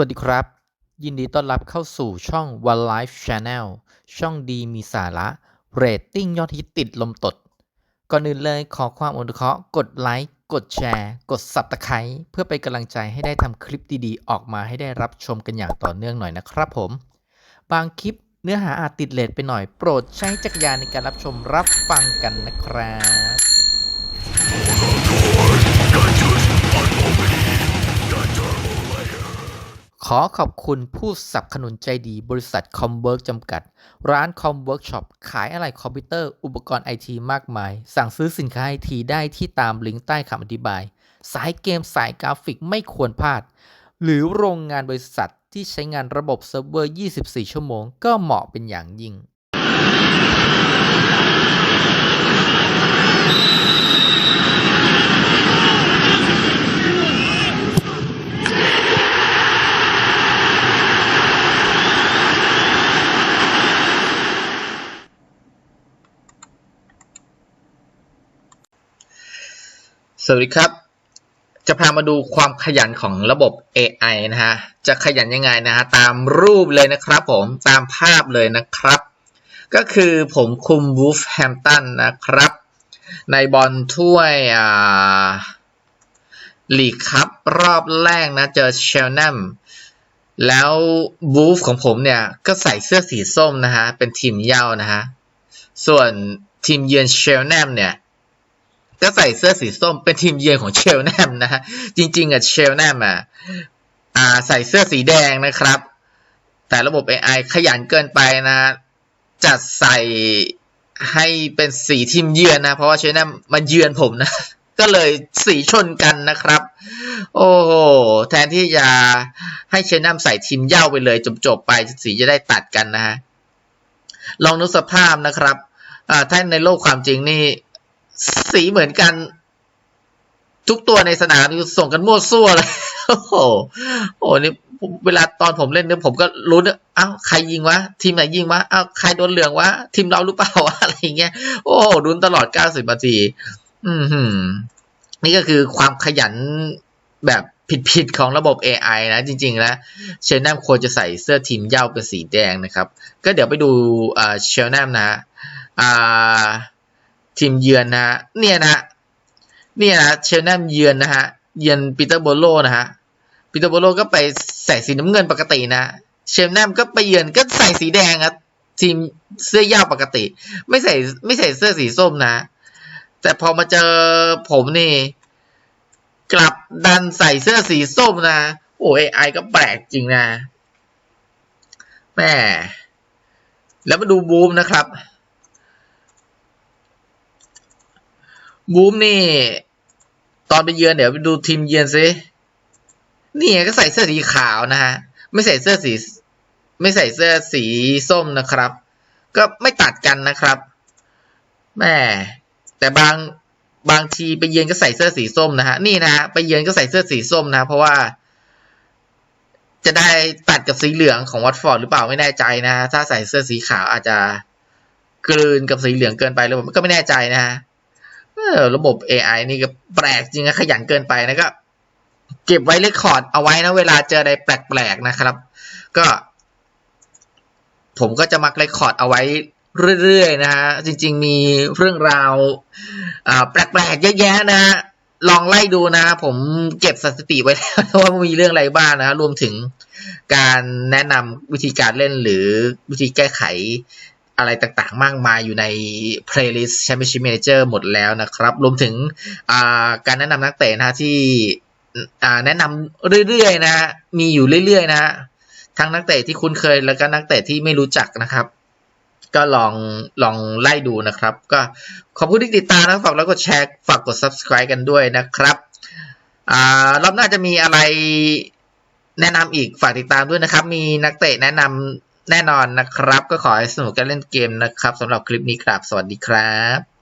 วัสดีครับ ยินดีต้อนรับเข้าสู่ช่อง One Life Channel ช่องดีมีสาระเรตติ้งยอดฮิตติดลมตด ก่อนอื่นเลยขอความอนุเคราะห์กดไลค์กดแชร์ กด Subscribe เพื่อเป็นกำลังใจให้ได้ทำคลิปดีๆ ออกมาให้ได้รับชมกันอย่างต่อเนื่องหน่อยนะครับผม บางคลิปเนื้อหาอาจติดเลทไปหน่อยโปรดใช้จักรยานในการรับชมรับฟังกันนะครับ ขอขอบคุณผู้สนับสนุนใจดีบริษัทคอมเวิร์กจำกัด ร้านคอมเวิร์กช็อปขายอะไหล่คอมพิวเตอร์อุปกรณ์ไอทีมากมาย สั่งซื้อสินค้าไอทีได้ที่ตามลิงก์ใต้คำอธิบาย สายเกมสายกราฟิกไม่ควรพลาด หรือโรงงานบริษัทที่ใช้งานระบบเซิร์ฟเวอร์ 24 ชั่วโมง ก็เหมาะเป็นอย่างยิ่ง สวัสดีครับ จะพามาดูความขยันของระบบ AI นะฮะ จะขยันยังไงนะฮะ ตามรูปเลยนะครับผม ตามภาพเลยนะครับ ก็คือผมคุมวูฟแฮมตันนะครับ ในบอลถ้วยอ่าลีกคัพรอบแรกนะ เจอเชลแนมแล้ววูฟของผมเนี่ย ก็ใส่เสื้อสีส้มนะฮะ เป็นทีมเย่านะฮะ ส่วนทีมเยือนเชลแนมเนี่ย ก็ใส่เสื้อสีส้มเป็นทีมเยือนของเชลแนมนะฮะจริง ๆอะเชลแนมอะอ่าใส่เสื้อสีแดงนะครับ แต่ระบบ AI ขยันเกินไปนะ จัดใส่ให้เป็นสีทีมเยือนนะ เพราะว่าเชลแนมมาเยือนผมนะ ก็เลยสีชนกันนะครับ โอ้โหแทนที่จะให้เชลแนมใส่ทีมเย่าไปเลยจบๆไปสีจะได้ตัดกันนะฮะลองนึกสภาพนะครับอ่าถ้าในโลกความจริงนี่ สีเหมือนกัน ทุกตัวในสนามส่งกันมั่วซั่วเลย โอ้โหโอ้นี่เวลาตอนผมเล่นเนี่ยผมก็รู้นเอ้าใครยิงวะ ทีมไหนยิงวะเอ้าใครโดนเหลืองวะ ทีมเราหรือเปล่าวะอะไรเงี้ย โอ้โหรุนตลอด90นาที อืมนี่ก็คือความขยันแบบผิดๆของระบบ AI นะ จริงๆแล้วเชลแนมควรจะใส่เสื้อทีมเย้าเป็นสีแดงนะครับ ก็เดี๋ยวไปดูเชลแนมนะอ่า ทีมเยือนนะฮะเนี่ยนะเนี่ยนะเชลแนมเยือนนะฮะเยือนปีเตอร์โบโลนะฮะปีเตอร์โบโลก็ไปใส่สีน้ำเงินปกตินะเชลแนมก็ไปเยือนก็ใส่สีแดงครับทีมเสื้อยาวปกติ ไม่ใส่ไม่ใส่เสื้อสีส้มนะ แต่พอมาเจอผมนี่ กลับดันใส่เสื้อสีส้มนะโอ้ไอก็แปลกจริงนะแม่แล้วมาดูบูมนะครับ บูมนี่ ตอนไปเยือนเดี๋ยวไปดูทีมเยือนซินี่ก็ใส่เสื้อสีขาวนะฮะ ไม่ใส่เสื้อสี ไม่ใส่เสื้อสีส้มนะครับ ก็ไม่ตัดกันนะครับแม่แต่บางบางทีไปเยือนก็ใส่เสื้อสีส้มนะฮะ นี่นะฮะไปเยือนก็ใส่เสื้อสีส้มนะ เพราะว่า จะได้ตัดกับสีเหลืองของวัตฟอร์ดหรือเปล่าไม่แน่ใจนะถ้าใส่เสื้อสีขาวอาจจะกลืนกับสีเหลืองเกินไปหรือเปล่าก็ไม่แน่ใจนะฮะ ระบบ AI นี่ก็แปลกจริงนะขยันเกินไปนะก็เก็บไว้เลคคอร์ดเอาไว้นะเวลาเจออะไรแปลกๆนะครับ ก็ ผมก็จะมักเลคคอร์ดเอาไว้เรื่อยๆนะฮะจริง ๆ มีเรื่องราวแปลกๆเยอะแยะนะฮะลองไล่ดูนะ ผมเก็บสถิติไว้แล้วว่ามีเรื่องอะไรบ้างนะรวมถึงการแนะนำวิธีการเล่นหรือวิธีแก้ไข อะไรต่างๆ มากมายอยู่ใน playlist Championship Manager หมดแล้วนะครับ รวมถึงการแนะนำนักเตะนะที่แนะนำเรื่อยๆนะมีอยู่เรื่อยๆนะทั้งนักเตะที่คุ้นเคยแล้วก็นักเตะที่ไม่รู้จักนะครับ ก็ลองลองไล่ดูนะครับ ก็ขอบคุณที่ติดตามนะฝากแล้วก็แชร์ฝากกด subscribe กันด้วยนะครับอรอบหน้าจะมีอะไรแนะนำอีกฝากติดตามด้วยนะครับ มีนักเตะแนะนำ แน่นอนนะครับ ก็ขอให้สนุกกันเล่นเกมนะครับสำหรับคลิปนี้ครับ สวัสดีครับ